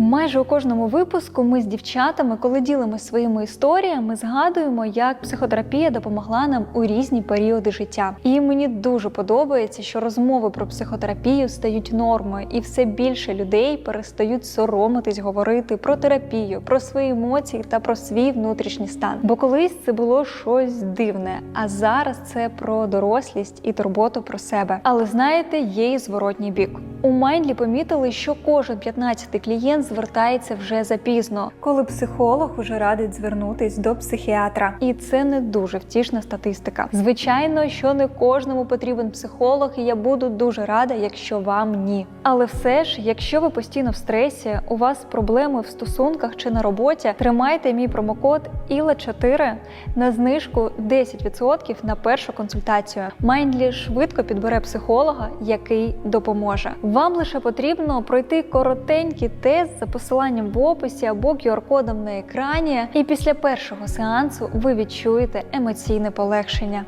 Майже у кожному випуску ми з дівчатами, коли ділимося своїми історіями, згадуємо, як психотерапія допомогла нам у різні періоди життя. І мені дуже подобається, що розмови про психотерапію стають нормою, і все більше людей перестають соромитись говорити про терапію, про свої емоції та про свій внутрішній стан. Бо колись це було щось дивне, а зараз це про дорослість і турботу про себе. Але знаєте, є і зворотній бік. У Майндлі помітили, що кожен 15-й клієнт звертається вже запізно, коли психолог уже радить звернутись до психіатра. І це не дуже втішна статистика. Звичайно, що не кожному потрібен психолог, і я буду дуже рада, якщо вам ні. Але все ж, якщо ви постійно в стресі, у вас проблеми в стосунках чи на роботі, тримайте мій промокод ILA4 на знижку 10% на першу консультацію. Майндлі швидко підбере психолога, який допоможе. Вам лише потрібно пройти коротенький тест за посиланням в описі або QR-кодом на екрані, і після першого сеансу ви відчуєте емоційне полегшення.